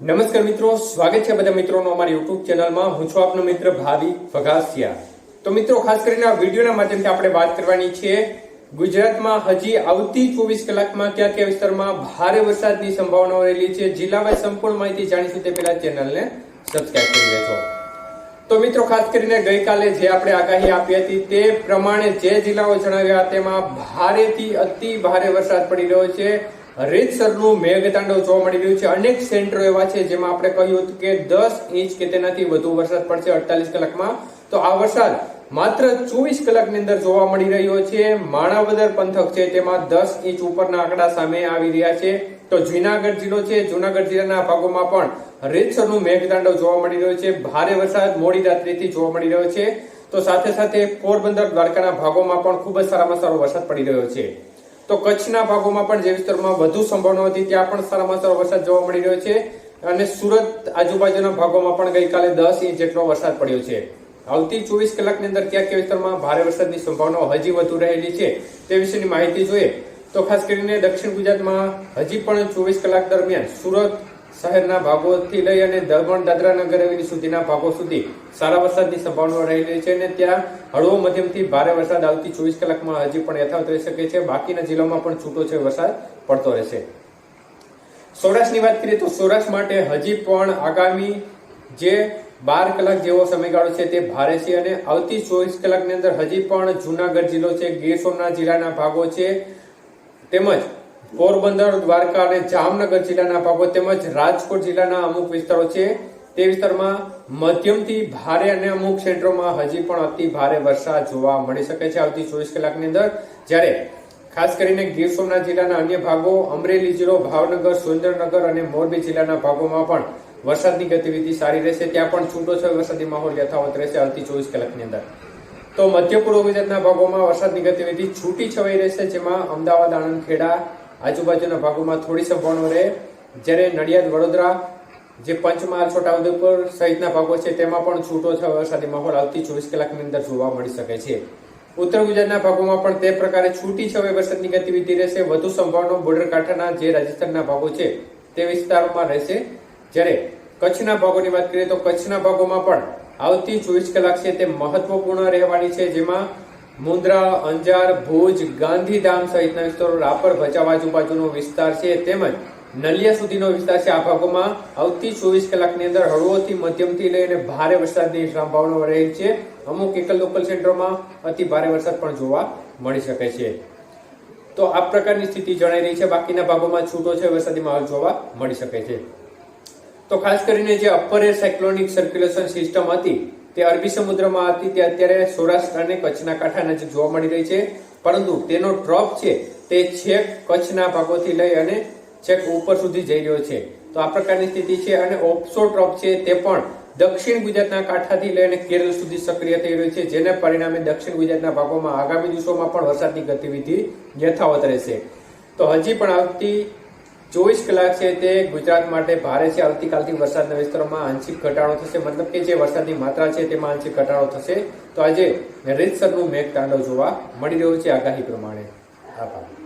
નમસ્કાર મિત્રો, સ્વાગત છે બધા મિત્રોનો અમારી યુટ્યુબ ચેનલમાં. હું છું આપનો મિત્ર ભાવિ ફગાસિયા. તો મિત્રો, ખાસ કરીને આ વિડીયોના માધ્યમથી આપણે વાત કરવાની છે, ગુજરાતમાં હજી આવતી ચોવીસ કલાકમાં કયા કયા વિસ્તારમાં ભારે વરસાદની સંભાવનાઓ રહેલી છે જિલ્લા વાઇઝ સંપૂર્ણ માહિતી જાણીશું તે પહેલા ચેનલને સબસ્ક્રાઇબ કરી લેજો. તો મિત્રો, ખાસ કરીને ગઈકાલે જે આપણે આગાહી આપી હતી તે પ્રમાણે જે જિલ્લાઓ જણાવ્યા તેમાં ભારેથી અતિ ભારે વરસાદ પડી રહ્યો છે. રીતસરનું મેઘતાંડવ જોવા મળી રહ્યું છે. અનેક સેન્ટરો એવા છે જેમાં આપણે કહ્યું હતું કે દસ ઇંચ કે તેનાથી વધુ વરસાદ પડશે અડતાલીસ કલાકમાં. તો આ વરસાદ માત્ર ચોવીસ કલાકની અંદર જોવા મળી રહ્યો છે. માણાવદર પંથક છે તેમાં દસ ઇંચ ઉપરના આંકડા સામે આવી રહ્યા છે. તો જુનાગઢ જિલ્લો છે. જુનાગઢ જિલ્લાના ભાગોમાં પણ રીતસરનું મેઘતાંડવ જોવા મળી રહ્યો છે. ભારે વરસાદ મોડી રાત્રિથી જોવા મળી રહ્યો છે. તો સાથે સાથે પોરબંદર દ્વારકાના ભાગોમાં પણ ખૂબ જ સારામાં સારો વરસાદ પડી રહ્યો છે. તો કચ્છના ભાગોમાં પણ જે વિસ્તારમાં વધુ સંભાવના હતી, ત્યાં પણ સારામાં સારો વરસાદ જોવા મળી રહ્યો છે. અને સુરત આજુબાજુના ભાગોમાં પણ ગઈકાલે દસ ઇંચ જેટલો વરસાદ પડ્યો છે. આવતી ચોવીસ કલાકની અંદર ક્યાં ક્યાં વિસ્તારમાં ભારે વરસાદની સંભાવનાઓ હજી વધુ રહેલી છે તે વિશેની માહિતી જોઈએ. તો ખાસ કરીને દક્ષિણ ગુજરાતમાં હજી પણ ચોવીસ કલાક દરમિયાન સુરત શહેરના ભાગોથી લઈ અને દમણ દાદરા નગર હવેલી સુધીના ભાગો સુધી સારા વરસાદની સંભાવના રહેલી છે અને ત્યાં હળવો મધ્યમથી ભારે વરસાદ આવતી ચોવીસ કલાકમાં હજી પણ યથાવત રહી શકે છે. બાકીના જિલ્લામાં પણ છૂટો છે વરસાદ પડતો રહેશે. સૌરાષ્ટ્રની વાત કરીએ તો સૌરાષ્ટ્ર માટે હજી પણ આગામી જે બાર કલાક જેવો સમયગાળો છે તે ભારે છે અને આવતી ચોવીસ કલાકની અંદર હજી પણ જુનાગઢ જિલ્લો છે, ગીર સોમનાથ જિલ્લાના ભાગો છે તેમજ પોરબંદર, દ્વારકા અને જામનગર જિલ્લાના ભાગો તેમજ રાજકોટ જિલ્લાના અમુક વિસ્તારો છે. તે વિસ્તારમાં મધ્યમથી ભારે અને અમુક ક્ષેત્રોમાં હજી પણ અતિ ભારે વરસાદ જોવા મળી શકે છે આવતી ચોવીસ કલાકની અંદર. જ્યારે ખાસ કરીને ગીર સોમનાથ જિલ્લાના અન્ય ભાગો, અમરેલી જિલ્લો, ભાવનગર, સુરેન્દ્રનગર અને મોરબી જિલ્લાના ભાગોમાં પણ વરસાદની ગતિવિધિ સારી રહેશે. ત્યાં પણ છૂટો છે વરસાદી માહોલ યથાવત રહેશે આવતી ચોવીસ કલાકની અંદર. તો મધ્ય પૂર્વ ગુજરાતના ભાગોમાં વરસાદની ગતિવિધિ છૂટી છવાઈ રહેશે, જેમાં અમદાવાદ, આણંદ, ખેડા આજુબાજુના ભાગોમાં થોડી સંભાવના રહે જ્યારે નડિયાદ, વડોદરા જે પંચમહાલ, છોટાઉદેપુર સહિતના ભાગો છે, તેમાં પણ છૂટો વરસાદી માહોલ આવતી ચોવીસ કલાકની અંદર જોવા મળી શકે છે. ઉત્તર ગુજરાતના ભાગોમાં પણ તે પ્રકારે છૂટી છવાઈ વરસાદની ગતિવિધિ રહેશે. વધુ સંભાવના બોર્ડર કાંઠાના જે રાજસ્થાનના ભાગો છે, તે વિસ્તારોમાં રહેશે. જ્યારે કચ્છના ભાગોની વાત કરીએ તો કચ્છના ભાગોમાં પણ આવતી ચોવીસ કલાક છે, તે મહત્વપૂર્ણ રહેવાની છે. જેમાં મુન્દ્રા અંજાર, ભુજ ગાંધીધામ સહિતના વિસ્તારો રાપર ભચાવ આજુબાજુનો વિસ્તાર છે. તેમજ નલિયા સુધીનો વિસ્તાર છે. આ ભાગોમાં આવતી ચોવીસ કલાકની અંદર હળવોથી મધ્યમથી લઈને ભારે વરસાદની સંભાવના રહેલી છે. અમુક એકલ લોકલ સેન્ટરોમાં અતિ ભારે વરસાદ પણ જોવા મળી શકે છે. તો આ પ્રકારની સ્થિતિ જણાઈ રહી છે. બાકીના ભાગોમાં છૂટો છે. વરસાદી માહોલ જોવા મળી શકે છે. તો ખાસ કરીને જે upper air cyclonic circulation system હતી તે અરબી સમુદ્રમાં હતી, તે અત્યારે સૌરાષ્ટ્ર અને કચ્છના કાંઠા નજીક જોવા મળી રહી છે. પરંતુ તેનો ડ્રોપ છે તે છેક કચ્છના ભાગોથી લઈ અને છેક ઉપર સુધી જઈ રહ્યો છે. તો આ પ્રકારની સ્થિતિ છે અને ઓપ્સો ડ્રોપ છે તે પણ દક્ષિણ ગુજરાતના કાંઠાથી લઈને કેરળ સુધી સક્રિય થઈ રહ્યું છે, જેને પરિણામે દક્ષિણ ગુજરાતના ભાગોમાં આગામી દિવસોમાં પણ વરસાદની ગતિવિધિ યથાવત રહેશે. તો હજી પણ આવતી ચોવીસ કલાક છે તે ગુજરાત માટે ભારે છે. આવતીકાલથી વરસાદના વિસ્તારોમાં આંશિક ઘટાડો થશે. મતલબ કે જે વરસાદની માત્રા છે તેમાં આંશિક ઘટાડો થશે. તો આજે રીતસરનું મેઘ તાંડવ જોવા મળી રહ્યું છે આગાહી પ્રમાણે. આભાર.